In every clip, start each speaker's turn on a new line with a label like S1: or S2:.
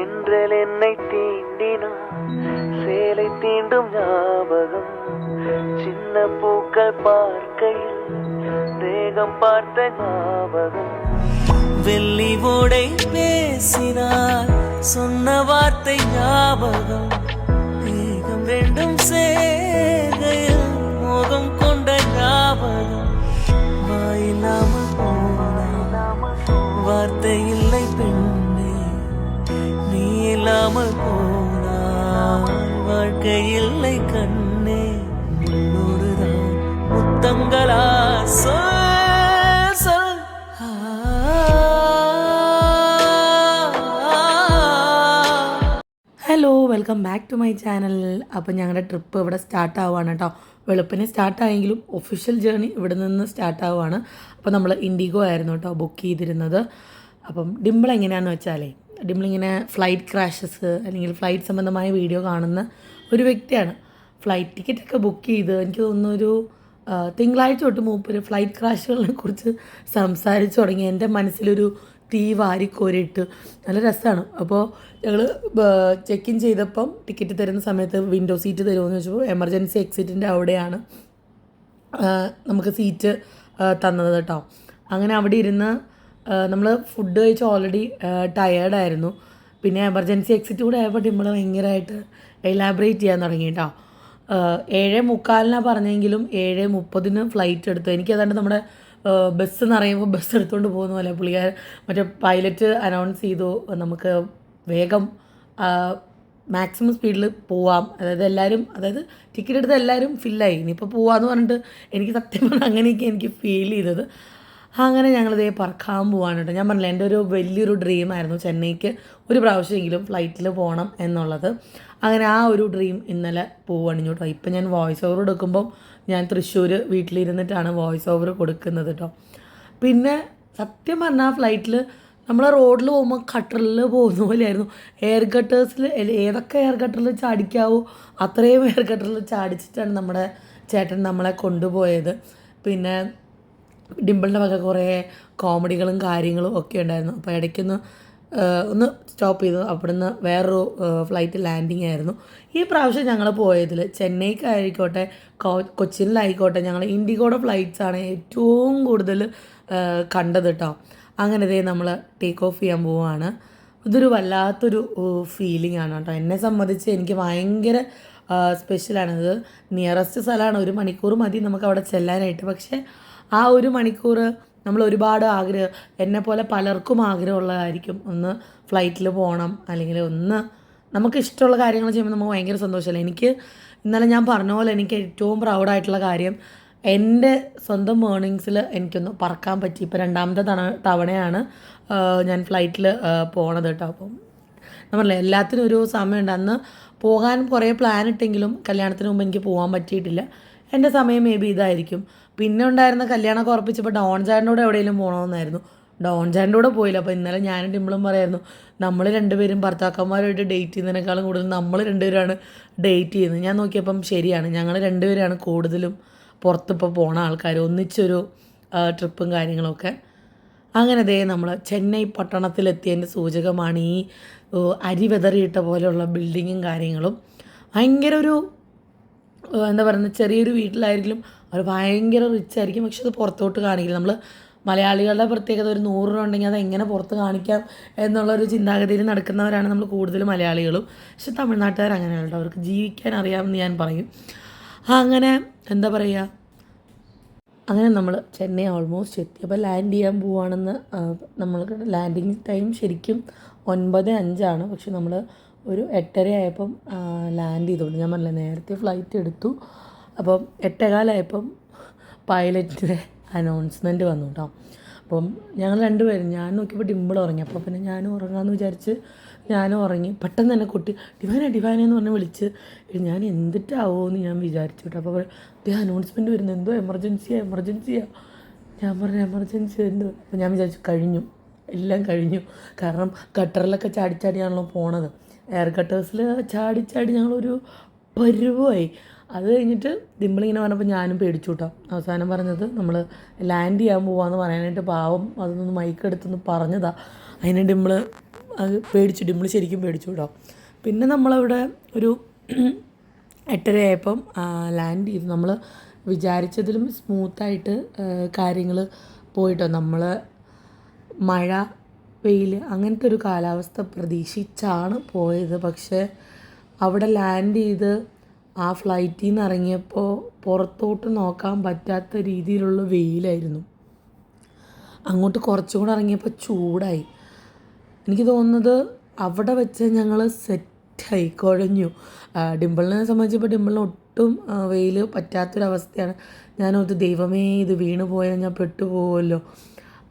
S1: தென்றல் என்னை தீண்டினான். சேலை தீண்டும் ஞாபகம் சின்ன பூக்கள் பார்க்கையில் தேகம் பார்த்த ஞாபகம். வெள்ளி ஓடை பேசினார் சொன்ன வார்த்தை ஞாபகம். மேகம் ரெண்டும் சேர்கையில் போனால் வாழ்க்கை இல்லை கண்ணே முன்னோடுதான் முத்தங்களா சொல் சொல் ஆ
S2: hello welcome back to my channel അപ്പോൾ ഞങ്ങളുടെ ട്രിപ്പ് ഇവിടെ സ്റ്റാർട്ട് ആവുകയാണ് കേട്ടോ വെളുപ്പിനെ സ്റ്റാർട്ട് ആയെങ്കിലും ഒഫീഷ്യൽ ജേർണി ഇവിടെ നിന്ന് സ്റ്റാർട്ട് ആവുകയാണ് അപ്പോൾ നമ്മൾ ഇൻഡിഗോ ആയിരുന്നു കേട്ടോ ബുക്ക് ചെയ്തിരുന്നത് അപ്പം ഡിംപിൾ എങ്ങനെയാണെന്ന് വെച്ചാലേ ഡിംപിൾ ഇങ്ങനെ ഫ്ലൈറ്റ് ക്രാഷസ് അല്ലെങ്കിൽ ഫ്ലൈറ്റ് സംബന്ധമായ വീഡിയോ കാണുന്ന ഒരു വ്യക്തിയാണ്. ഫ്ലൈറ്റ് ടിക്കറ്റൊക്കെ ബുക്ക് ചെയ്ത് എനിക്ക് തോന്നുന്നു ഒരു ആ, തിങ്കളാഴ്ച തൊട്ട് മൂപ്പര് ഫ്ലൈറ്റ് ക്രാഷുകളെ കുറിച്ച് സംസാരിച്ചു തുടങ്ങി. എന്റെ മനസ്സിലൊരു തീ വാരിക്കോരിട്ട് നല്ല രസമാണ് അപ്പോൾ ഞങ്ങൾ ചെക്ക് ഇൻ ചെയ്തപ്പം ടിക്കറ്റ് തരുന്ന സമയത്ത് വിൻഡോ സീറ്റ് തരുമെന്ന് വെച്ചപ്പോൾ എമർജൻസി എക്സിറ്റിന്റെ അവിടെയാണ് നമുക്ക് സീറ്റ് തന്നത് കേട്ടോ അങ്ങനെ അവിടെ ഇരുന്ന് നമ്മൾ ഫുഡ് കഴിച്ച് ഓൾറെഡി ടയേർഡായിരുന്നു പിന്നെ എമർജൻസി എക്സിറ്റ് കൂടെ ആയപ്പോൾ നമ്മൾ ഭയങ്കരമായിട്ട് എലാബറേറ്റ് ചെയ്യാൻ തുടങ്ങി കേട്ടോ ഏഴ് മുക്കാലിനാണ് പറഞ്ഞെങ്കിലും ഏഴ് മുപ്പതിന് ഫ്ലൈറ്റ് എടുത്തു. എനിക്ക് ഏതാണ്ട് നമ്മുടെ ബസ് എന്ന് പറയുമ്പോൾ ബസ് എടുത്തുകൊണ്ട് പോകുന്ന പോലെ പുള്ളിക്കാരൻ മറ്റേ പൈലറ്റ് അനൗൺസ് ചെയ്തു. നമുക്ക് വേഗം മാക്സിമം സ്പീഡിൽ പോവാം. അതായത് എല്ലാവരും അതായത് ടിക്കറ്റ് എടുത്ത് എല്ലാവരും ഫില്ലായി ഇനിയിപ്പോൾ പോവാമെന്ന് പറഞ്ഞിട്ട് എനിക്ക് സത്യം പറഞ്ഞാൽ അങ്ങനെയൊക്കെ എനിക്ക് ഫീൽ ചെയ്തത്. അങ്ങനെ ഞങ്ങളിതേ പറക്കാൻ പോവാണ് കേട്ടോ. ഞാൻ പറഞ്ഞില്ല എന്റെ ഒരു വലിയൊരു ഡ്രീമായിരുന്നു ചെന്നൈക്ക് ഒരു പ്രാവശ്യമെങ്കിലും ഫ്ലൈറ്റിൽ പോകണം എന്നുള്ളത്. അങ്ങനെ ആ ഒരു ഡ്രീം ഇന്നലെ പോവുകയാണ് കേട്ടോ. ഇപ്പം ഞാൻ വോയിസ് ഓവർ എടുക്കുമ്പം ഞാൻ തൃശ്ശൂർ വീട്ടിലിരുന്നിട്ടാണ് വോയിസ് ഓവർ കൊടുക്കുന്നത് കേട്ടോ. പിന്നെ സത്യം പറഞ്ഞാൽ ഫ്ലൈറ്റിൽ നമ്മൾ റോഡിൽ പോകുമ്പോൾ കട്ടറിൽ പോകുന്ന പോലെയായിരുന്നു. എയർ കട്ടേഴ്സിൽ ഏതൊക്കെ എയർ കട്ടറിൽ ചാടിക്കാവോ അത്രയും എയർ കട്ടറിൽ ചാടിച്ചിട്ടാണ് നമ്മുടെ ചേട്ടൻ നമ്മളെ കൊണ്ടുപോയത്. പിന്നെ ഡിമ്പിളിന്റെ വക കുറേ കോമഡികളും കാര്യങ്ങളും ഒക്കെ ഉണ്ടായിരുന്നു. അപ്പോൾ ഇടയ്ക്കൊന്ന് ഒന്ന് സ്റ്റോപ്പ് ചെയ്തു. അവിടുന്ന് വേറൊരു ഫ്ലൈറ്റ് ലാൻഡിങ് ആയിരുന്നു. ഈ പ്രാവശ്യം ഞങ്ങൾ പോയതിൽ ചെന്നൈക്കായിക്കോട്ടെ കൊച്ചിനിലായിക്കോട്ടെ ഞങ്ങൾ ഇൻഡിഗോയുടെ ഫ്ലൈറ്റ്സാണ് ഏറ്റവും കൂടുതൽ കണ്ടത് കേട്ടോ അങ്ങനെ ഇതേ നമ്മൾ ടേക്ക് ഓഫ് ചെയ്യാൻ പോവുകയാണ് ഇതൊരു വല്ലാത്തൊരു ഫീലിംഗ് ആണ് കേട്ടോ എന്നെ സംബന്ധിച്ച് എനിക്ക് ഭയങ്കര സ്പെഷ്യലാണിത് നിയറസ്റ്റ് സ്ഥലമാണ് ഒരു മണിക്കൂർ മതി നമുക്ക് അവിടെ ചെല്ലാനായിട്ട്. പക്ഷേ ആ ഒരു മണിക്കൂർ നമ്മൾ ഒരുപാട് ആഗ്രഹം എന്നെ പോലെ പലർക്കും ആഗ്രഹമുള്ളതായിരിക്കും. ഒന്ന് ഫ്ലൈറ്റിൽ പോകണം അല്ലെങ്കിൽ ഒന്ന് നമുക്ക് ഇഷ്ടമുള്ള കാര്യങ്ങൾ ചെയ്യുമ്പോൾ നമുക്ക് ഭയങ്കര സന്തോഷമല്ലേ? എനിക്ക് ഇന്നലെ ഞാൻ പറഞ്ഞ പോലെ എനിക്ക് ഏറ്റവും പ്രൗഡായിട്ടുള്ള കാര്യം എന്റെ സ്വന്തം മേണിങ്സിൽ എനിക്കൊന്ന് പറക്കാൻ പറ്റി. ഇപ്പോൾ രണ്ടാമത്തെ തവണ തവണയാണ് ഞാൻ ഫ്ലൈറ്റിൽ പോണത് കേട്ടോ. അപ്പം നമ്മളെ എല്ലാത്തിനും ഒരു സമയമുണ്ട്. അന്ന് പോകാൻ കുറേ പ്ലാൻ ഇട്ടെങ്കിലും കല്യാണത്തിന് മുമ്പ് എനിക്ക് പോകാൻ പറ്റിയിട്ടില്ല. എന്റെ സമയം മേ ബി ഇതായിരിക്കും. പിന്നെ ഉണ്ടായിരുന്ന കല്യാണമൊക്കെ ഉറപ്പിച്ചപ്പോൾ ഡോൺ ചാറിന്റെ കൂടെ എവിടെയെങ്കിലും പോകണമെന്നായിരുന്നു ഡോൺ കൂടെ പോയില്ല. അപ്പോൾ ഇന്നലെ ഞാനും ടിമ്പിളും പറയായിരുന്നു നമ്മൾ രണ്ടുപേരും ഭർത്താക്കന്മാരുമായിട്ട് ഡേറ്റ് ചെയ്യുന്നതിനേക്കാളും കൂടുതൽ നമ്മൾ രണ്ടുപേരാണ് ഡേറ്റ് ചെയ്യുന്നത്. ഞാൻ നോക്കിയപ്പം ശരിയാണ്. ഞങ്ങൾ രണ്ടുപേരാണ് കൂടുതലും പുറത്തിപ്പോൾ പോണ ആൾക്കാർ ഒന്നിച്ചൊരു ട്രിപ്പും കാര്യങ്ങളൊക്കെ. അങ്ങനെ ദേ നമ്മൾ ചെന്നൈ പട്ടണത്തിലെത്തിയതിന്റെ സൂചകമാണ് ഈ അരി വെതറിയിട്ട പോലെയുള്ള ബിൽഡിങ്ങും കാര്യങ്ങളും. ഭയങ്കര ഒരു എന്താ പറയുന്നത് ചെറിയൊരു വീട്ടിലായിരിക്കും അവർ ഭയങ്കര റിച്ച് ആയിരിക്കും. പക്ഷെ അത് പുറത്തോട്ട് കാണിക്കില്ല. നമ്മൾ മലയാളികളുടെ പ്രത്യേകത ഒരു നൂറ് രൂപ ഉണ്ടെങ്കിൽ അത് എങ്ങനെ പുറത്ത് കാണിക്കാം എന്നുള്ളൊരു ചിന്താഗതിയിൽ നടക്കുന്നവരാണ് നമ്മൾ കൂടുതൽ മലയാളികളും. പക്ഷെ തമിഴ്നാട്ടുകാർ അങ്ങനെയാണ് കേട്ടോ. അവർക്ക് ജീവിക്കാൻ അറിയാമെന്ന് ഞാൻ പറയും. അങ്ങനെ എന്താ പറയുക അങ്ങനെ നമ്മൾ ചെന്നൈ ഓൾമോസ്റ്റ് എത്തി. അപ്പോൾ ലാൻഡ് ചെയ്യാൻ പോവുകയാണെന്ന് നമ്മൾക്ക് ലാൻഡിങ് ടൈം ശരിക്കും ഒൻപത് അഞ്ചാണ്. പക്ഷെ നമ്മൾ ഒരു എട്ടര ആയപ്പം ലാൻഡ് ചെയ്തോളൂ ഞാൻ പറഞ്ഞില്ല നേരത്തെ ഫ്ലൈറ്റ് എടുത്തു. അപ്പം എട്ടേകാലായപ്പം പൈലറ്റിന്റെ അനൗൺസ്മെന്റ് വന്നു കേട്ടോ അപ്പം ഞങ്ങൾ രണ്ടുപേരും ഞാൻ നോക്കിയപ്പോൾ ഡിമ്പിൾ ഉറങ്ങി. അപ്പോൾ പിന്നെ ഞാനും ഉറങ്ങാമെന്ന് വിചാരിച്ച് ഞാനും ഉറങ്ങി. പെട്ടെന്ന് തന്നെ കുട്ടി ഡിവാന ഡിവാന എന്ന് പറഞ്ഞ് വിളിച്ച്. "എടി, ഞാൻ എന്തിട്ടാവോ എന്ന് ഞാൻ വിചാരിച്ചു കേട്ടോ അപ്പോൾ ദേ അനൗൺസ്മെന്റ് വരുന്നു. എന്തോ എമർജൻസിയാണ് എമർജൻസിയാണ് ഞാൻ പറഞ്ഞു എമർജൻസി എന്തോ? അപ്പോൾ ഞാൻ വിചാരിച്ചു കഴിഞ്ഞു. എല്ലാം കഴിഞ്ഞു. കാരണം ഗട്ടറിലൊക്കെ ചാടിച്ചാടിയാണല്ലോ പോണത്. എയർ കട്ടേഴ്സിൽ ചാടി ചാടി ഞങ്ങളൊരു പരുവായി. അത് കഴിഞ്ഞിട്ട് ഡിമ്പിളിങ്ങനെ പറഞ്ഞപ്പോൾ ഞാനും പേടിച്ചു കേട്ടോ അവസാനം പറഞ്ഞത് നമ്മൾ ലാൻഡ് ചെയ്യാൻ പോവാന്ന് പറയാനായിട്ട് പാവം അതൊന്ന് മൈക്ക് എടുത്തൊന്ന് പറഞ്ഞതാ. അതിന് ഡിമ്പിൾ അത് പേടിച്ചു. ഡിമ്പിൾ ശരിക്കും പേടിച്ചു കേട്ടോ പിന്നെ നമ്മളവിടെ ഒരു എട്ടരയായപ്പം ലാൻഡ് ചെയ്തു. നമ്മൾ വിചാരിച്ചതിലും സ്മൂത്തായിട്ട് കാര്യങ്ങൾ പോയിട്ടോ. നമ്മൾ മഴ വെയിൽ അങ്ങനത്തെ ഒരു കാലാവസ്ഥ പ്രതീക്ഷിച്ചാണ് പോയത്. പക്ഷേ അവിടെ ലാൻഡ് ചെയ്ത് ആ ഫ്ലൈറ്റിൽ നിന്ന് ഇറങ്ങിയപ്പോൾ പുറത്തോട്ട് നോക്കാൻ പറ്റാത്ത രീതിയിലുള്ള വെയിലായിരുന്നു. അങ്ങോട്ട് കുറച്ചും കൂടെ ഇറങ്ങിയപ്പോൾ ചൂടായി. എനിക്ക് തോന്നുന്നത് അവിടെ വെച്ച് ഞങ്ങൾ സെറ്റായി കുഴഞ്ഞു. ഡിമ്പിളിനെ സംബന്ധിച്ചപ്പോൾ ഡിമ്പിളിന് ഒട്ടും വെയിൽ പറ്റാത്തൊരവസ്ഥയാണ്. ഞാനോർത്ത് ദൈവമേ ഇത് വീണ് പോയാൽ ഞാൻ പെട്ടുപോകുമല്ലോ.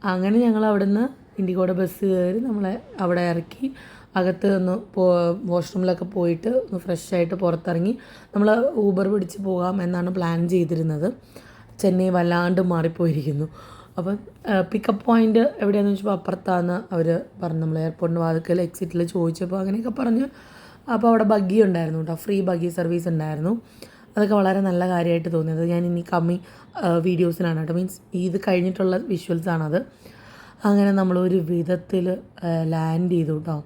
S2: അങ്ങനെ ഞങ്ങൾ അവിടെ നിന്ന് ഇൻഡിഗോയുടെ ബസ് കയറി നമ്മളെ അവിടെ ഇറക്കി. അകത്ത് ഒന്ന് പോ വാഷ്റൂമിലൊക്കെ പോയിട്ട് ഒന്ന് ഫ്രഷ് ആയിട്ട് പുറത്തിറങ്ങി. നമ്മൾ ഊബർ പിടിച്ച് പോകാം എന്നാണ് പ്ലാൻ ചെയ്തിരുന്നത്. ചെന്നൈ വല്ലാണ്ട് മാറിപ്പോയിരിക്കുന്നു. അപ്പം പിക്കപ്പ് പോയിന്റ് എവിടെയാണെന്ന് ചോദിച്ചപ്പോൾ അപ്പുറത്താണ് അവർ പറഞ്ഞു. നമ്മൾ എയർപോർട്ടിന്റെ വാതിക്കൽ എക്സിറ്റിൽ ചോദിച്ചപ്പോൾ അങ്ങനെയൊക്കെ പറഞ്ഞ്. അപ്പോൾ അവിടെ ബഗ്ഗി ഉണ്ടായിരുന്നു കേട്ടോ ഫ്രീ ബഗ്ഗി സർവീസ് ഉണ്ടായിരുന്നു. അതൊക്കെ വളരെ നല്ല കാര്യമായിട്ട് തോന്നിയത് ഞാൻ ഇനി കമ്മി വീഡിയോസിലാണ് കേട്ടോ മീൻസ് ഇത് കഴിഞ്ഞിട്ടുള്ള വിഷ്വൽസാണത് അങ്ങനെ നമ്മൾ ഒരു വിധത്തിൽ ലാൻഡ് ചെയ്തു കേട്ടോ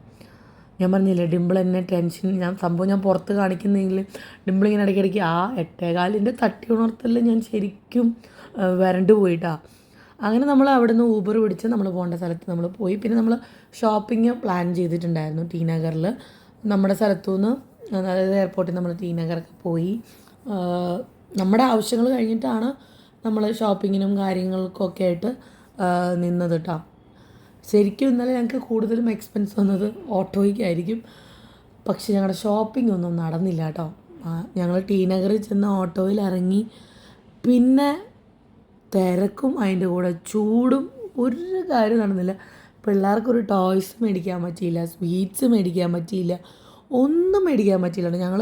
S2: ഞാൻ പറഞ്ഞില്ലേ ഡിമ്പിൾ എന്നെ ടെൻഷൻ ഞാൻ സംഭവം ഞാൻ പുറത്ത് കാണിക്കുന്നെങ്കിൽ ഡിമ്പിൾ ഇങ്ങനെ ഇടയ്ക്കിടയ്ക്ക് ആ എട്ടേകാലിന്റെ തട്ടി ഉണർത്തൽ ഞാൻ ശരിക്കും വരണ്ട് പോയിട്ടാ. അങ്ങനെ നമ്മൾ അവിടെ നിന്ന് ഊബർ പിടിച്ച് നമ്മൾ പോകേണ്ട സ്ഥലത്ത് നമ്മൾ പോയി. പിന്നെ നമ്മൾ ഷോപ്പിംഗ് പ്ലാൻ ചെയ്തിട്ടുണ്ടായിരുന്നു ടി നഗറിൽ നമ്മുടെ സ്ഥലത്തു നിന്ന് അതായത് എയർപോർട്ടിൽ നമ്മൾ ടി നഗറൊക്കെ പോയി. നമ്മുടെ ആവശ്യങ്ങൾ കഴിഞ്ഞിട്ടാണ് നമ്മൾ ഷോപ്പിങ്ങിനും കാര്യങ്ങൾക്കൊക്കെ ആയിട്ട് നിന്നത് കേട്ടോ ശരിക്കും ഇന്നലെ ഞങ്ങൾക്ക് കൂടുതലും എക്സ്പെൻസ് വന്നത് ഓട്ടോയ്ക്കായിരിക്കും പക്ഷെ ഞങ്ങളുടെ ഷോപ്പിംഗ് ഒന്നും നടന്നില്ല കേട്ടോ ഞങ്ങൾ ടി നഗറിൽ ചെന്ന് ഓട്ടോയിൽ ഇറങ്ങി പിന്നെ തിരക്കും അതിന്റെ കൂടെ ചൂടും ഒരു കാര്യം നടന്നില്ല. പിള്ളേർക്കൊരു ടോയ്സ് മേടിക്കാൻ പറ്റിയില്ല സ്വീറ്റ്സ് മേടിക്കാൻ പറ്റിയില്ല ഒന്നും മേടിക്കാൻ പറ്റിയില്ല. ഞങ്ങൾ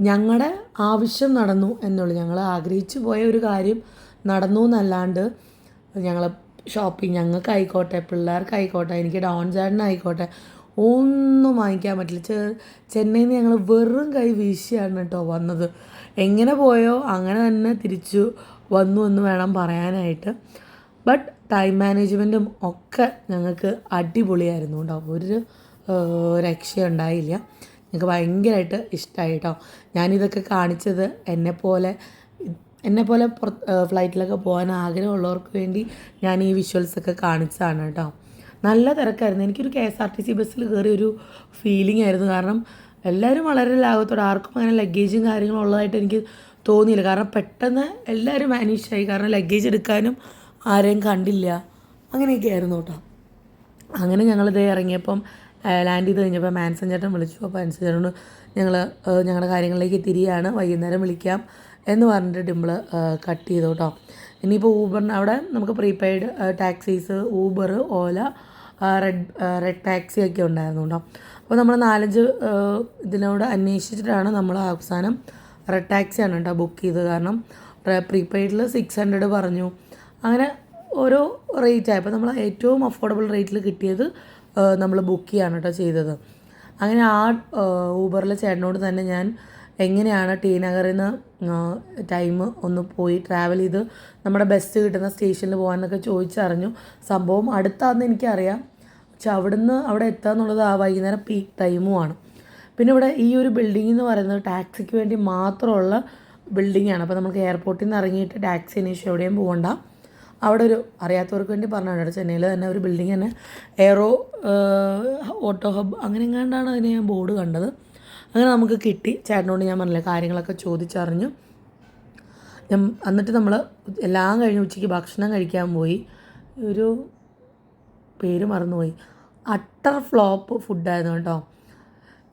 S2: ഞങ്ങളുടെ ആവശ്യം നടന്നു എന്നുള്ളൂ. ഞങ്ങൾ ആഗ്രഹിച്ചു പോയ ഒരു കാര്യം നടന്നു എന്നല്ലാണ്ട് ഞങ്ങൾ ഷോപ്പിംഗ് ഞങ്ങൾക്കായിക്കോട്ടെ പിള്ളേർക്കായിക്കോട്ടെ എനിക്ക് ഡോൺ ചേട്ടനായിക്കോട്ടെ ഒന്നും വാങ്ങിക്കാൻ പറ്റില്ല. ചെ ചെന്നൈയിൽ നിന്ന് ഞങ്ങൾ വെറും കൈ വീശിയാണ് കേട്ടോ വന്നത്. എങ്ങനെ പോയോ അങ്ങനെ തന്നെ തിരിച്ചു വന്നു എന്ന് വേണം പറയാനായിട്ട്. ബട്ട് ടൈം മാനേജ്മെന്റും ഒക്കെ ഞങ്ങൾക്ക് അടിപൊളിയായിരുന്നു കേട്ടോ. ഒരു രക്ഷയുണ്ടായില്ല. ഞങ്ങൾക്ക് ഭയങ്കരമായിട്ട് ഇഷ്ടമായി കേട്ടോ. ഞാനിതൊക്കെ കാണിച്ചത് എന്നെപ്പോലെ എന്നെപ്പോലെ പുറത്ത് ഫ്ലൈറ്റിലൊക്കെ പോകാൻ ആഗ്രഹമുള്ളവർക്ക് വേണ്ടി ഞാൻ ഈ വിഷ്വൽസൊക്കെ കാണിച്ചതാണ് കേട്ടോ നല്ല തിരക്കായിരുന്നു. എനിക്കൊരു K S R T C ബസ്സിൽ കയറി ഒരു ഫീലിംഗ് ആയിരുന്നു. കാരണം എല്ലാവരും വളരെ ലാഭത്തോടെ ആർക്കും അങ്ങനെ ലഗേജും കാര്യങ്ങളും ഉള്ളതായിട്ട് എനിക്ക് തോന്നിയില്ല. കാരണം പെട്ടെന്ന് എല്ലാവരും ആയി. കാരണം ലഗേജ് എടുക്കാനും ആരെയും കണ്ടില്ല. അങ്ങനെയൊക്കെ ആയിരുന്നു കേട്ടോ അങ്ങനെ ഞങ്ങളിത് ഇറങ്ങിയപ്പം ലാൻഡ് ചെയ്ത് കഴിഞ്ഞപ്പോൾ മാൻസൻ ചേട്ടൻ വിളിച്ചു. അപ്പോൾ മാൻസൻ ചേട്ടനോട് ഞങ്ങൾ ഞങ്ങളുടെ കാര്യങ്ങളിലേക്ക് തിരിയാണ്. വൈകുന്നേരം വിളിക്കാം. എന്ന് പറഞ്ഞിട്ട് ഡിമ്പിൾ കട്ട് ചെയ്തു കേട്ടോ ഇനിയിപ്പോൾ ഊബറിന് അവിടെ നമുക്ക് prepaid taxis Uber Ola red red taxi ഒക്കെ ഉണ്ടായിരുന്നു കേട്ടോ അപ്പോൾ നമ്മൾ നാലഞ്ച് ഇതിനോട് അന്വേഷിച്ചിട്ടാണ് നമ്മൾ അവസാനം റെഡ് ടാക്സിയാണ് കേട്ടോ ബുക്ക് ചെയ്തത്. കാരണം പ്രീപെയ്ഡിൽ സിക്സ് ഹൺഡ്രഡ് പറഞ്ഞു. അങ്ങനെ ഓരോ റേറ്റ് ആയപ്പോൾ നമ്മൾ ഏറ്റവും അഫോർഡബിൾ റേറ്റിൽ കിട്ടിയത് നമ്മൾ ബുക്ക് ചെയ്യാണ് കേട്ടോ ചെയ്തത്. അങ്ങനെ ആ ഊബറിലെ ചേട്ടനോട് തന്നെ ഞാൻ എങ്ങനെയാണ് ടി നഗറിൽ നിന്ന് ടൈം ഒന്ന് പോയി ട്രാവൽ ചെയ്ത് നമ്മുടെ ബസ് കിട്ടുന്ന സ്റ്റേഷനിൽ പോകാനൊക്കെ ചോദിച്ചറിഞ്ഞു. സംഭവം അടുത്താണെന്ന് എനിക്കറിയാം. പക്ഷെ അവിടുന്ന് അവിടെ എത്തുക എന്നുള്ളത് ആ വൈകുന്നേരം പീക്ക് ടൈമുമാണ് പിന്നെ ഇവിടെ ഈ ഒരു ബിൽഡിംഗ് എന്ന് പറയുന്നത് ടാക്സിക്ക് വേണ്ടി മാത്രമുള്ള ബിൽഡിംഗ് ആണ്. അപ്പോൾ നമുക്ക് എയർപോർട്ടിൽ നിന്ന് ഇറങ്ങിയിട്ട് ടാക്സി അന്വേഷിച്ച് എവിടെയും പോകണ്ട അവിടെ ഒരു അറിയാത്തവർക്ക് വേണ്ടി പറഞ്ഞാണ് ചെന്നൈയിൽ തന്നെ ഒരു ബിൽഡിംഗ് തന്നെ. എയറോ ഓട്ടോ ഹബ് അങ്ങനെ എങ്ങാണ്ടാണ് അതിന് ഞാൻ ബോർഡ് കണ്ടത്. അങ്ങനെ നമുക്ക് കിട്ടി. ചേട്ടനോട് ഞാൻ പറഞ്ഞില്ല കാര്യങ്ങളൊക്കെ ചോദിച്ചറിഞ്ഞു. ഞാൻ എന്നിട്ട് നമ്മൾ എല്ലാം കഴിഞ്ഞ് ഉച്ചയ്ക്ക് ഭക്ഷണം കഴിക്കാൻ പോയി. ഒരു പേര് മറന്നുപോയി. അട്ടർ ഫ്ലോപ്പ് ഫുഡായിരുന്നു കേട്ടോ.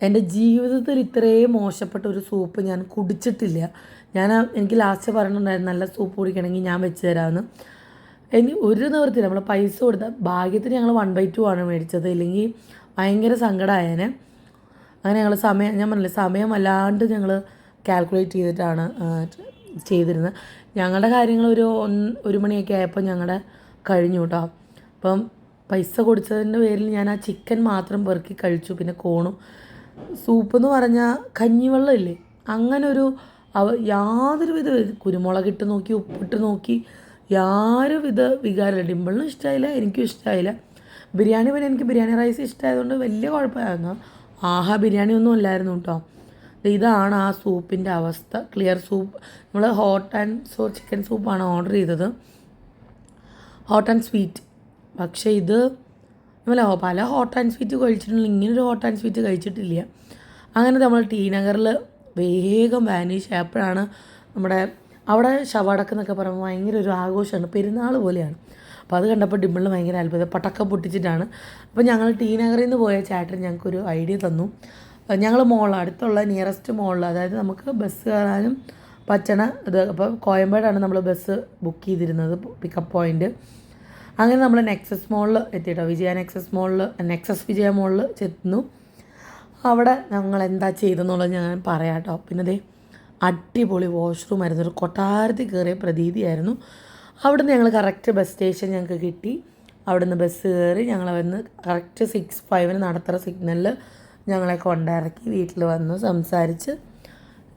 S2: എന്റെ ജീവിതത്തിൽ ഇത്രയും മോശപ്പെട്ട ഒരു സൂപ്പ് ഞാൻ കുടിച്ചിട്ടില്ല. ഞാൻ എനിക്ക് ലാസ്റ്റ് പറഞ്ഞിട്ടുണ്ടായിരുന്നു നല്ല സൂപ്പ് കുടിക്കണമെങ്കിൽ ഞാൻ വെച്ച് തരാമെന്ന്. ഇനി ഒരു നിവൃത്തിയില്ല. നമ്മൾ പൈസ കൊടുത്ത ഭാഗ്യത്തിന് ഞങ്ങൾ വൺ ബൈ ടു ആണ് മേടിച്ചത്. ഇല്ലെങ്കിൽ ഭയങ്കര സങ്കടമായേനെ. അങ്ങനെ ഞങ്ങൾ സമയം ഞാൻ പറഞ്ഞില്ല സമയം അല്ലാണ്ട് ഞങ്ങൾ കാൽക്കുലേറ്റ് ചെയ്തിട്ടാണ് ചെയ്തിരുന്നത്. ഞങ്ങളുടെ കാര്യങ്ങൾ ഒരു ഒന്ന് ഒരു മണിയൊക്കെ ആയപ്പോൾ ഞങ്ങളുടെ കഴിഞ്ഞു കേട്ടോ അപ്പം പൈസ കൊടുത്തതിന്റെ പേരിൽ ഞാൻ ആ ചിക്കൻ മാത്രം പെറുക്കി കഴിച്ചു. പിന്നെ കോണും സൂപ്പ് എന്ന് പറഞ്ഞാൽ കഞ്ഞിവെള്ളം ഇല്ലേ? അങ്ങനെ ഒരു അവ കുരുമുളക് ഇട്ട് നോക്കി ഉപ്പിട്ട് നോക്കി യാതൊരു യാതൊരുവിധ വികാരമില്ല. ഡിമ്പിളിനും ഇഷ്ടമായില്ല എനിക്കും ഇഷ്ടമായില്ല ബിരിയാണി പിന്നെ എനിക്ക് ബിരിയാണി റൈസ് ഇഷ്ടമായതുകൊണ്ട് വലിയ കുഴപ്പമായിരുന്നു ആഹാ ബിരിയാണി ഒന്നും ഇല്ലായിരുന്നു കേട്ടോ ഇതാണ് ആ സൂപ്പിന്റെ അവസ്ഥ. ക്ലിയർ സൂപ്പ് നമ്മൾ ഹോട്ട് ആൻഡ് സോ ചിക്കൻ സൂപ്പാണ് ഓർഡർ ചെയ്തത്. ഹോട്ട് ആൻഡ് സ്വീറ്റ് പക്ഷേ ഇത് നമ്മളെ പല ഹോട്ട് ആൻഡ് സ്വീറ്റ് കഴിച്ചിട്ടുള്ള ഇങ്ങനൊരു ഹോട്ട് ആൻഡ് സ്വീറ്റ് കഴിച്ചിട്ടില്ല. അങ്ങനെ നമ്മൾ ടി നഗറിൽ വേഗം വാനിഷ് ആയപ്പോഴാണ് നമ്മുടെ അവിടെ ശവടക്കെന്നൊക്കെ പറയുമ്പോൾ ഭയങ്കര ഒരു ആഘോഷമാണ്. പെരുന്നാൾ പോലെയാണ്. അപ്പോൾ അത് കണ്ടപ്പോൾ ഡിമ്പിളിന് ഭയങ്കര അത്ഭുതം. പടക്കം പൊട്ടിച്ചിട്ടാണ്. അപ്പോൾ ഞങ്ങൾ ടി നഗറിൽ നിന്ന് പോയ ചേട്ടൻ ഞങ്ങൾക്കൊരു ഐഡിയ തന്നു. ഞങ്ങൾ മോൾ അടുത്തുള്ള നിയറസ്റ്റ് മോളിൽ അതായത് നമുക്ക് ബസ് കയറാനും പറ്റണ ഇത് അപ്പോൾ കോയമ്പേടാണ് നമ്മൾ ബസ് ബുക്ക് ചെയ്തിരുന്നത് പിക്കപ്പ് പോയിന്റ് അങ്ങനെ നമ്മൾ നെക്സസ് മോളിൽ എത്തിയിട്ടോ വിജയ നെക്സസ് മോളിൽ നെക്സസ് വിജയ മോളിൽ ചെത്തുന്നു അവിടെ ഞങ്ങൾ എന്താ ചെയ്തെന്നുള്ളത് ഞാൻ പറയാം കേട്ടോ പിന്നെ ദേ അടിപൊളി വാഷ്റൂം ആയിരുന്നു. ഒരു കൊട്ടാരത്തിൽ കയറിയ പ്രതീതിയായിരുന്നു. അവിടെ നിന്ന് ഞങ്ങൾ കറക്റ്റ് ബസ് സ്റ്റേഷൻ ഞങ്ങൾക്ക് കിട്ടി. അവിടെ നിന്ന് ബസ് കയറി ഞങ്ങൾ വന്ന് കറക്റ്റ് സിക്സ് ഫൈവിന് നടത്തറ സിഗ്നലിൽ ഞങ്ങളെ കൊണ്ടിറക്കി വീട്ടിൽ വന്നു സംസാരിച്ച്.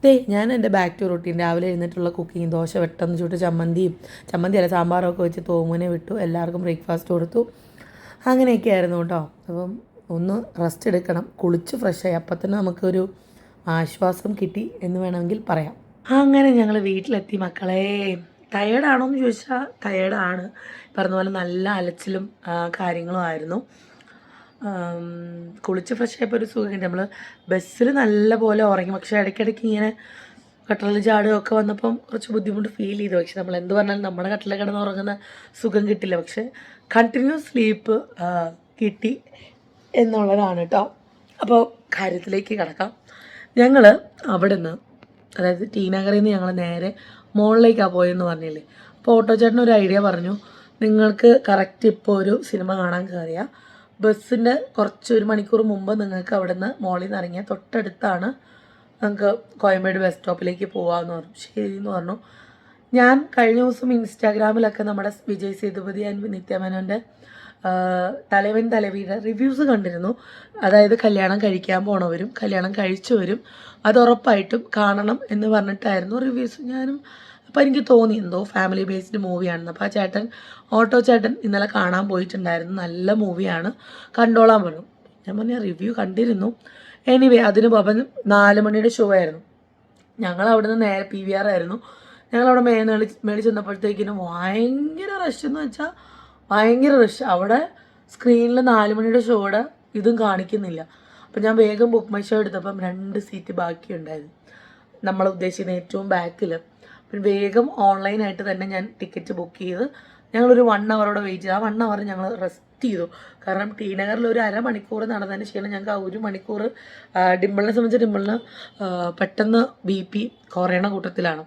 S2: ദേ ഞാൻ എന്റെ ബാക്ക് ടു റൊട്ടീൻ രാവിലെ എഴുന്നേറ്റുള്ള കുക്കിംഗ് ദോശ വെട്ടെന്ന് ചുട്ട് ചമ്മന്തിയും ചമ്മന്തി അല്ല സാമ്പാറൊക്കെ വെച്ച് തോമുനെ വിട്ടു എല്ലാവർക്കും ബ്രേക്ക്ഫാസ്റ്റ് കൊടുത്തു. അങ്ങനെയൊക്കെ ആയിരുന്നു കേട്ടോ അപ്പം ഒന്ന് റെസ്റ്റ് എടുക്കണം കുളിച്ച് ഫ്രഷായി അപ്പം തന്നെ നമുക്കൊരു ആശ്വാസം കിട്ടി എന്ന് വേണമെങ്കിൽ പറയാം. അങ്ങനെ ഞങ്ങൾ വീട്ടിലെത്തി മക്കളെ. ടയേർഡാണോ എന്ന് ചോദിച്ചാൽ ടയേർഡാണ് പറഞ്ഞ പോലെ നല്ല അലച്ചിലും കാര്യങ്ങളും ആയിരുന്നു. കുളിച്ച് ഫ്രഷ് ആയപ്പോൾ ഒരു സുഖം കിട്ടി. നമ്മൾ ബസ്സിൽ നല്ല പോലെ ഉറങ്ങി. പക്ഷേ ഇടയ്ക്കിടയ്ക്ക് ഇങ്ങനെ കട്ടലിൽ ചാടുകയൊക്കെ വന്നപ്പം കുറച്ച് ബുദ്ധിമുട്ട് ഫീൽ ചെയ്തു. പക്ഷെ നമ്മൾ എന്ത് പറഞ്ഞാലും നമ്മുടെ കട്ടിൽ കിടന്ന് ഉറങ്ങുന്ന സുഖം കിട്ടില്ല. പക്ഷെ കണ്ടിന്യൂസ് സ്ലീപ്പ് കിട്ടി എന്നുള്ളതാണ് കേട്ടോ. അപ്പോൾ കാര്യത്തിലേക്ക് കിടക്കാം. ഞങ്ങൾ അവിടെ നിന്ന് അതായത് ടീനഗറിൽ നിന്ന് ഞങ്ങൾ നേരെ മുകളിലേക്കാണ് പോയെന്ന് പറഞ്ഞില്ലേ? അപ്പോൾ ഓട്ടോ ചേട്ടൻ ഒരു ഐഡിയ പറഞ്ഞു. നിങ്ങൾക്ക് കറക്റ്റ് ഇപ്പോൾ ഒരു സിനിമ കാണാൻ കയറിയാൽ ബസ്സിന്റെ കുറച്ച് ഒരു മണിക്കൂർ മുമ്പ് നിങ്ങൾക്ക് അവിടെ നിന്ന് മോളിൽ നിന്ന് ഇറങ്ങിയാൽ തൊട്ടടുത്താണ് നമുക്ക് കോയമ്പേട് ബസ് സ്റ്റോപ്പിലേക്ക് പോകാമെന്ന് പറഞ്ഞു. ശരി എന്ന് പറഞ്ഞു. ഞാൻ കഴിഞ്ഞ ദിവസം ഇൻസ്റ്റാഗ്രാമിലൊക്കെ നമ്മുടെ വിജയ് സേതുപതി ആൻഡ് നിത്യമേനോന്റെ തലവൻ തലവിയുടെ റിവ്യൂസ് കണ്ടിരുന്നു. അതായത് കല്യാണം കഴിക്കാൻ പോണവരും കല്യാണം കഴിച്ചവരും അത് ഉറപ്പായിട്ടും കാണണം എന്ന് പറഞ്ഞിട്ടായിരുന്നു റിവ്യൂസ് ഞാനും അപ്പോൾ എനിക്ക് തോന്നി എന്തോ ഫാമിലി ബേസ്ഡ് മൂവിയാണെന്ന് അപ്പോൾ ആ ചേട്ടൻ ഓട്ടോ ചേട്ടൻ ഇന്നലെ കാണാൻ പോയിട്ടുണ്ടായിരുന്നു. നല്ല മൂവിയാണ് കണ്ടോളാൻ പറഞ്ഞു. ഞാൻ പറഞ്ഞ റിവ്യൂ കണ്ടിരുന്നു. എനിവേ അതിന് പവൻ നാല് മണിയുടെ ഷോ ആയിരുന്നു. ഞങ്ങൾ അവിടെ നിന്ന് നേരെ പി വി ആർ ആയിരുന്നു. ഞങ്ങളവിടെ മേളി മേളി ചെന്നപ്പോഴത്തേക്കിനും ഭയങ്കര റഷ് എന്ന് വെച്ചാൽ ഭയങ്കര റഷ് അവിടെ സ്ക്രീനിൽ നാല് മണിയുടെ ഷോയുടെ ഇതും കാണിക്കുന്നില്ല. അപ്പം ഞാൻ വേഗം ബുക്ക് മൈ ഷോ എടുത്തപ്പം രണ്ട് സീറ്റ് ബാക്കിയുണ്ടായിരുന്നു നമ്മൾ ഉദ്ദേശിക്കുന്ന ഏറ്റവും ബാക്കിൽ പിന്നെ വേഗം ഓൺലൈനായിട്ട് തന്നെ ഞാൻ ടിക്കറ്റ് ബുക്ക് ചെയ്ത് ഞങ്ങളൊരു വൺ അവറോടെ വെയിറ്റ് ചെയ്തു. ആ വൺ അവർ ഞങ്ങൾ റെസ്റ്റ് ചെയ്തു. കാരണം ടി നഗറിൽ ഒരു അരമണിക്കൂർ നടന്നതിന് ശേഷം ഞങ്ങൾക്ക് ആ ഒരു മണിക്കൂർ ഡിമ്പിളിനെ സംബന്ധിച്ച് ഡിമ്പിളിന് പെട്ടെന്ന് ബി പി കുറയണ കൂട്ടത്തിലാണ്.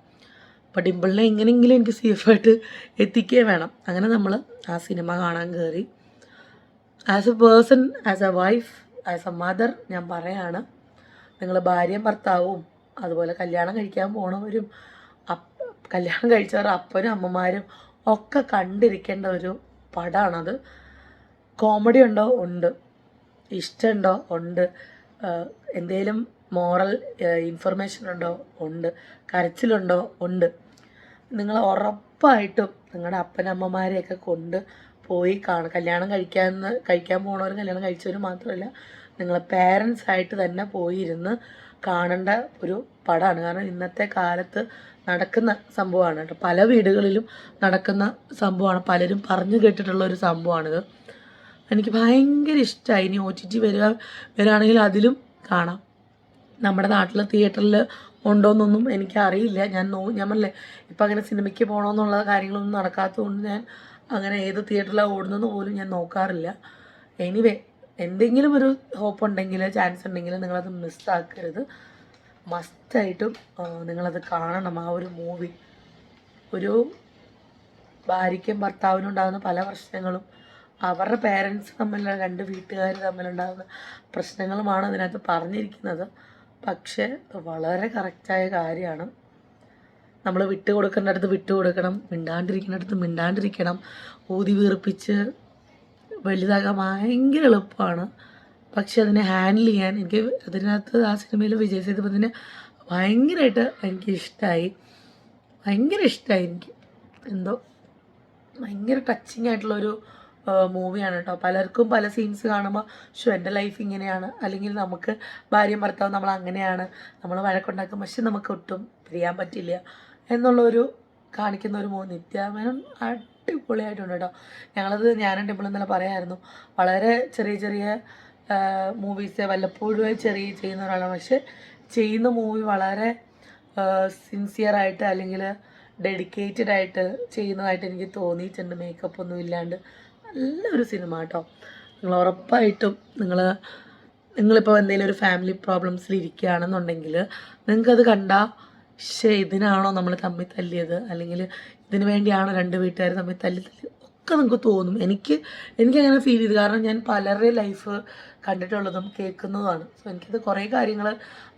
S2: അപ്പോൾ ഡിംപിളിനെ എങ്ങനെയെങ്കിലും എനിക്ക് സേഫായിട്ട് എത്തിക്കേ വേണം. അങ്ങനെ നമ്മൾ ആ സിനിമ കാണാൻ കയറി as a person as a wife as a mother ഞാൻ പറയാണ് നിങ്ങൾ ഭാര്യയും ഭർത്താവും അതുപോലെ കല്യാണം കഴിക്കാൻ പോണവരും കല്യാണം കഴിച്ചവർ അപ്പനും അമ്മമാരും ഒക്കെ കണ്ടിരിക്കേണ്ട ഒരു പടമാണത് കോമഡി ഉണ്ടോ? ഉണ്ട്. ഇഷ്ടമുണ്ടോ? ഉണ്ട്. എന്തേലും മോറൽ ഇൻഫർമേഷൻ ഉണ്ടോ? ഉണ്ട്. കരച്ചിലുണ്ടോ? ഉണ്ട്. നിങ്ങൾ ഉറപ്പായിട്ടും നിങ്ങളുടെ അപ്പനമ്മമാരെയൊക്കെ കൊണ്ട് പോയി കാണും. കല്യാണം കഴിക്കാൻ കഴിക്കാൻ പോണവർ കല്യാണം കഴിച്ചവർ മാത്രമല്ല നിങ്ങളെ പേരൻസ് ആയിട്ട് തന്നെ പോയിരുന്ന് കാണേണ്ട ഒരു പടമാണ് കാരണം ഇന്നത്തെ കാലത്ത് നടക്കുന്ന സംഭവമാണ് കേട്ടോ. പല വീടുകളിലും നടക്കുന്ന സംഭവമാണ്. പലരും പറഞ്ഞു കേട്ടിട്ടുള്ള ഒരു സംഭവമാണിത് എനിക്ക് ഭയങ്കര ഇഷ്ടമായി ഇനി ഒ ടി ടി വരിക വരികയാണെങ്കിൽ അതിലും കാണാം. നമ്മുടെ നാട്ടിലെ തിയേറ്ററിൽ ഉണ്ടോയെന്നൊന്നും എനിക്കറിയില്ല. ഞാൻ നോ ഞാൻ പറഞ്ഞില്ലേ ഇപ്പം അങ്ങനെ സിനിമയ്ക്ക് പോകണമെന്നുള്ള കാര്യങ്ങളൊന്നും നടക്കാത്തതുകൊണ്ട് ഞാൻ അങ്ങനെ ഏത് തിയേറ്ററിലാണ് ഓടുന്നതെന്ന് പോലും ഞാൻ നോക്കാറില്ല. എനിവേ എന്തെങ്കിലും ഒരു ഹോപ്പ് ഉണ്ടെങ്കിൽ ചാൻസ് ഉണ്ടെങ്കിൽ നിങ്ങളത് മിസ്സാക്കരുത് മസ്റ്റായിട്ടും നിങ്ങളത് കാണണം. ആ ഒരു മൂവി ഒരു ഭാര്യയ്ക്കും ഭർത്താവിനും ഉണ്ടാകുന്ന പല പ്രശ്നങ്ങളും അവരുടെ പേരൻസ് തമ്മിലുള്ള രണ്ട് വീട്ടുകാർ തമ്മിലുണ്ടാകുന്ന പ്രശ്നങ്ങളുമാണ് അതിനകത്ത് പറഞ്ഞിരിക്കുന്നത്. പക്ഷേ വളരെ കറക്റ്റായ കാര്യമാണ്. നമ്മൾ വിട്ടു കൊടുക്കേണ്ടടുത്ത് വിട്ടു കൊടുക്കണം മിണ്ടാണ്ടിരിക്കേണ്ടടുത്ത് മിണ്ടാണ്ടിരിക്കണം ഊതി വീർപ്പിച്ച് വലുതാകാൻ ഭയങ്കര എളുപ്പമാണ്. പക്ഷെ അതിനെ ഹാൻഡിൽ ചെയ്യാൻ എനിക്ക് അതിനകത്ത് ആ സിനിമയിൽ വിജയ് സേതുപതിന് ഭയങ്കരമായിട്ട് എനിക്ക് ഇഷ്ടമായി ഭയങ്കര ഇഷ്ടമായി എനിക്ക്. എന്തോ ഭയങ്കര ടച്ചിങ് ആയിട്ടുള്ളൊരു മൂവിയാണ് കേട്ടോ പലർക്കും പല സീൻസ് കാണുമ്പോൾ ഷോ എന്റെ ലൈഫ് ഇങ്ങനെയാണ്. അല്ലെങ്കിൽ നമുക്ക് ഭാര്യയും ഭർത്താവും നമ്മൾ അങ്ങനെയാണ്. നമ്മൾ വഴക്കുണ്ടാക്കും പക്ഷെ നമുക്ക് ഒട്ടും പിരിയാൻ പറ്റില്ല. എന്നുള്ളൊരു കാണിക്കുന്ന ഒരു നിത്യാമേനൻ അടിപൊളിയായിട്ടുണ്ട് കേട്ടോ ഞങ്ങളത് ഞാനും ടിമ്പിൾ ഇന്നലെ പറയായിരുന്നു. വളരെ ചെറിയ ചെറിയ മൂവീസ് വല്ലപ്പോഴും ചെറിയ ചെയ്യുന്ന ഒരാളാണ്. പക്ഷെ ചെയ്യുന്ന മൂവി വളരെ സിൻസിയറായിട്ട് അല്ലെങ്കിൽ ഡെഡിക്കേറ്റഡ് ആയിട്ട് ചെയ്യുന്നതായിട്ട് എനിക്ക് തോന്നിയിട്ടുണ്ട്. മേക്കപ്പ് ഒന്നും ഇല്ലാണ്ട്. നല്ലൊരു സിനിമ കേട്ടോ. നിങ്ങൾ ഉറപ്പായിട്ടും നിങ്ങൾ നിങ്ങളിപ്പോൾ എന്തെങ്കിലും ഒരു ഫാമിലി പ്രോബ്ലംസിൽ ഇരിക്കുകയാണെന്നുണ്ടെങ്കിൽ നിങ്ങൾക്കത് കണ്ടാൽ പക്ഷേ ഇതിനാണോ നമ്മൾ തമ്മിൽ തല്ലിയത്? അല്ലെങ്കിൽ ഇതിന് വേണ്ടിയാണോ രണ്ട് വീട്ടുകാർ തമ്മിൽ തല്ലി തല്ലി? ഒക്കെ നിങ്ങൾക്ക് തോന്നും. എനിക്ക് എനിക്കങ്ങനെ ഫീൽ ചെയ്തു. കാരണം ഞാൻ പലരുടെ ലൈഫ് കണ്ടിട്ടുള്ളതും കേൾക്കുന്നതുമാണ്. സോ എനിക്കത് കുറേ കാര്യങ്ങൾ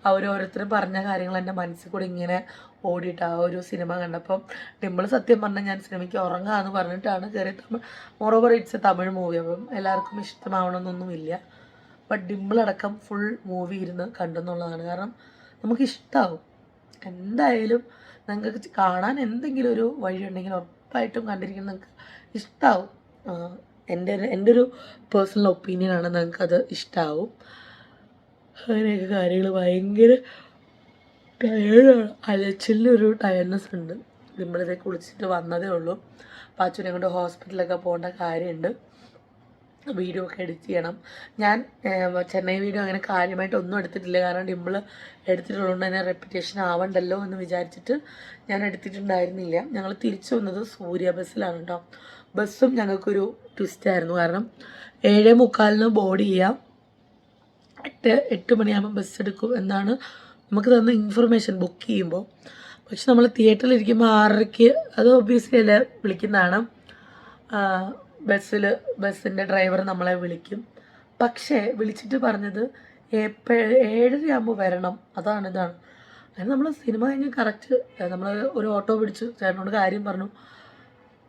S2: അവരോരോരുത്തരും പറഞ്ഞ കാര്യങ്ങൾ എന്റെ മനസ്സിൽ കൂടെ ഇങ്ങനെ ഓടിയിട്ട് ആ ഒരു സിനിമ കണ്ടപ്പം ഡിമ്പിൾ സത്യം പറഞ്ഞാൽ ഞാൻ സിനിമയ്ക്ക് ഉറങ്ങാന്ന് പറഞ്ഞിട്ടാണ് കയറി Tamil moreover it's a Tamil movie അപ്പം എല്ലാവർക്കും ഇഷ്ടമാവണമെന്നൊന്നുമില്ല. ബട്ട് ഡിമ്പിൾ അടക്കം ഫുൾ മൂവി ഇരുന്ന് കണ്ടെന്നുള്ളതാണ്. കാരണം നമുക്ക് ഇഷ്ടമാവും എന്തായാലും നിങ്ങൾക്ക് കാണാൻ എന്തെങ്കിലും ഒരു വഴി ഉണ്ടെങ്കിൽ ഉറപ്പായിട്ടും കണ്ടിരിക്കുന്ന നിങ്ങൾക്ക് ഇഷ്ടമാവും എന്റെ എന്റെ ഒരു പേഴ്സണൽ ഒപ്പീനിയനാണ് നിങ്ങൾക്കത് ഇഷ്ടമാവും അങ്ങനെയൊക്കെ കാര്യങ്ങൾ ഭയങ്കര ടയേർഡാണ് അലച്ചിലൊരു ടയർനെസ് ഉണ്ട്. നമ്മളിതേ കുളിച്ചിട്ട് വന്നതേ ഉള്ളൂ. പാച്ചുവിനെ കൊണ്ട് ഹോസ്പിറ്റലൊക്കെ പോകേണ്ട കാര്യമുണ്ട്. വീഡിയോ ഒക്കെ എഡിറ്റ് ചെയ്യണം. ഞാൻ ചെന്നൈ വീഡിയോ അങ്ങനെ കാര്യമായിട്ട് ഒന്നും എടുത്തിട്ടില്ല. കാരണം ഡിമ്പിൾ എടുത്തിട്ടുള്ളതുകൊണ്ട് തന്നെ റെപ്യൂട്ടേഷൻ ആവണ്ടല്ലോ എന്ന് വിചാരിച്ചിട്ട് ഞാൻ എടുത്തിട്ടുണ്ടായിരുന്നില്ല. ഞങ്ങൾ തിരിച്ചു വന്നത് സൂര്യ ബസ്സിലാണ് കേട്ടോ ബസ്സും ഞങ്ങൾക്കൊരു ട്വിസ്റ്റായിരുന്നു കാരണം ഏഴേ മുക്കാലിന് ബോർഡ് ചെയ്യാം. എട്ട് എട്ട് മണിയാകുമ്പോൾ ബസ് എടുക്കും എന്നാണ് നമുക്ക് തന്ന ഇൻഫർമേഷൻ ബുക്ക് ചെയ്യുമ്പോൾ പക്ഷെ നമ്മൾ തിയേറ്ററിൽ ഇരിക്കുമ്പോൾ ആറരയ്ക്ക് അത് ഒബ്വിയസ്ലി അല്ല വിളിക്കുന്നതാണ്. ബസ്സിൽ ബസ്സിന്റെ ഡ്രൈവർ നമ്മളെ വിളിക്കും. പക്ഷേ വിളിച്ചിട്ട് പറഞ്ഞത് ഏഴരയാകുമ്പോൾ വരണം. അതാണ് ഇതാണ്. അതായത് നമ്മൾ സിനിമ കഴിഞ്ഞ് കറക്റ്റ് നമ്മൾ ഒരു ഓട്ടോ പിടിച്ചു. ചേട്ടനോട് കാര്യം പറഞ്ഞു.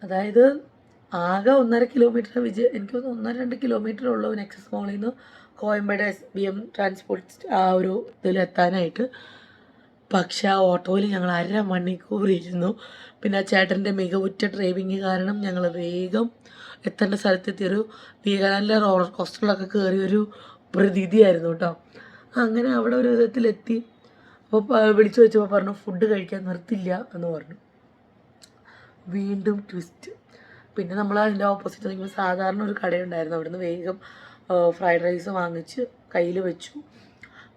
S2: അതായത് ആകെ ഒന്നര കിലോമീറ്റർ വിജയ എനിക്ക് ഒന്നര രണ്ട് കിലോമീറ്റർ ഉള്ളൂ നെക്സസ് മോളിൽ നിന്ന്. Koyambedu S B M transport ആ ഒരു ഇതിൽ എത്താനായിട്ട്. പക്ഷെ ആ ഓട്ടോയിൽ ഞങ്ങൾ അര മണിക്കൂർ ഇരുന്നു പിന്നെ ആ ചേട്ടന്റെ മികവുറ്റ ഡ്രൈവിങ് കാരണം ഞങ്ങൾ വേഗം എത്തേണ്ട സ്ഥലത്തെത്തി ഒരു വീഗാലാൻഡിലെ റോളർ കോസ്റ്ററിലൊക്കെ കയറിയ ഒരു പ്രതീതിയായിരുന്നു കേട്ടോ. അങ്ങനെ അവിടെ ഒരു വിധത്തിലെത്തി. അപ്പോൾ വിളിച്ചു വെച്ചപ്പോൾ പറഞ്ഞു ഫുഡ് കഴിക്കാൻ നിർത്തില്ല എന്ന് പറഞ്ഞു. വീണ്ടും ട്വിസ്റ്റ് പിന്നെ നമ്മൾ അതിന്റെ ഓപ്പോസിറ്റ് നിൽക്കുമ്പോൾ സാധാരണ ഒരു കടയുണ്ടായിരുന്നു. അവിടുന്ന് വേഗം ഫ്രൈഡ് റൈസ് വാങ്ങിച്ച് കയ്യിൽ വെച്ചു.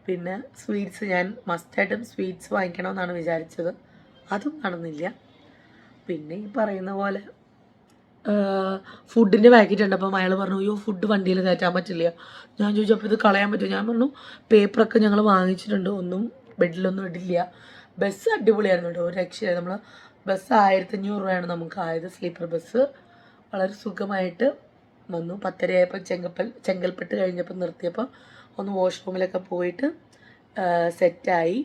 S2: പിന്നെ സ്വീറ്റ്സ് ഞാൻ മസ്റ്റായിട്ടും സ്വീറ്റ്സ് വാങ്ങിക്കണമെന്നാണ് വിചാരിച്ചത്. അതും നടന്നില്ല. പിന്നെ ഈ പറയുന്ന പോലെ ഫുഡിന്റെ പാക്കറ്റ് ഉണ്ട് അപ്പം അയാൾ പറഞ്ഞു അയ്യോ ഫുഡ് വണ്ടിയിൽ കയറ്റാൻ പറ്റില്ല. ഞാൻ ചോദിച്ചു അപ്പോൾ ഇത് കളയാൻ പറ്റുമോ? ഞാൻ പറഞ്ഞു പേപ്പറൊക്കെ ഞങ്ങൾ വാങ്ങിച്ചിട്ടുണ്ട്. ഒന്നും ബെഡിലൊന്നും ഇടില്ല. ബസ് അടിപൊളിയായിരുന്നു കേട്ടോ. ഒരു രക്ഷയില്ല നമ്മൾ ബസ് ആയിരത്തഞ്ഞൂറ് രൂപയാണ് നമുക്ക് ആയത്. സ്ലീപ്പർ ബസ് വളരെ സുഖമായിട്ട് വന്നു. പത്തരയായപ്പോൾ ചെങ്കപ്പൽ ചെങ്കൽപ്പെട്ട് കഴിഞ്ഞപ്പോൾ നിർത്തിയപ്പോൾ ഒന്ന് വാഷ്റൂമിലൊക്കെ പോയിട്ട് സെറ്റായി.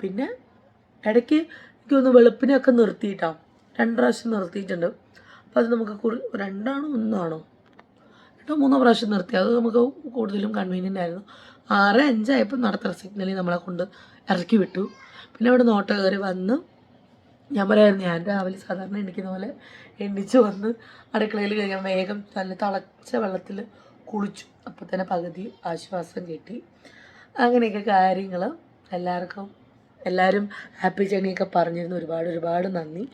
S2: പിന്നെ ഇടയ്ക്ക് എനിക്ക് ഒന്ന് വെളുപ്പിനെയൊക്കെ നിർത്തിയിട്ടാണ് രണ്ട് പ്രാവശ്യം നിർത്തിയിട്ടുണ്ട്. അപ്പോൾ അത് നമുക്ക് രണ്ടാണോ ഒന്നാണോ രണ്ടോ മൂന്നോ പ്രാവശ്യം നിർത്തി. അത് നമുക്ക് കൂടുതലും കൺവീനിയന്റ് ആയിരുന്നു. ആറ് അഞ്ചായപ്പോൾ നടത്തറ സിഗ്നലിൽ നമ്മളെ കൊണ്ട് ഇറക്കി വിട്ടു. പിന്നെ അവിടെ നോട്ട കയറി വന്ന് ഞാൻ പറയായിരുന്നു ഞാൻ രാവിലെ സാധാരണ എണ്ണിക്കുന്ന പോലെ എണ്ണിച്ച് വന്ന് അടുക്കളയിൽ കഴിഞ്ഞാൽ വേഗം നല്ല തിളച്ച വെള്ളത്തിൽ കുളിച്ചു. അപ്പോൾ തന്നെ പകുതി ആശ്വാസം കിട്ടി. അങ്ങനെയൊക്കെ കാര്യങ്ങൾ എല്ലാവർക്കും എല്ലാവരും ഹാപ്പി ജേണിയൊക്കെ പറഞ്ഞിരുന്നു. ഒരുപാട് ഒരുപാട് നന്ദി.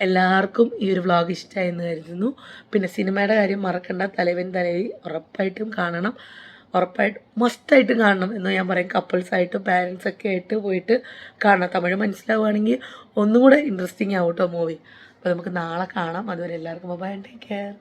S2: എല്ലാവർക്കും ഈ ഒരു വ്ളോഗ് ഇഷ്ടമായി എന്ന് കരുതുന്നു. പിന്നെ സിനിമയുടെ കാര്യം മറക്കണ്ട. തലവൻ തലവി ഉറപ്പായിട്ടും കാണണം. ഉറപ്പായിട്ടും മസ്റ്റായിട്ട് കാണണം എന്ന് ഞാൻ പറയും. കപ്പിൾസായിട്ടും പാരൻസൊക്കെ ആയിട്ട് പോയിട്ട് കാണണം. തമിഴ് മനസ്സിലാവുകയാണെങ്കിൽ ഒന്നും കൂടെ ഇൻട്രസ്റ്റിംഗ് ആവും കേട്ടോ മൂവി അപ്പോൾ നമുക്ക് നാളെ കാണാം. അതുവരെ എല്ലാവർക്കും ബൈ ടേക്ക് കെയർ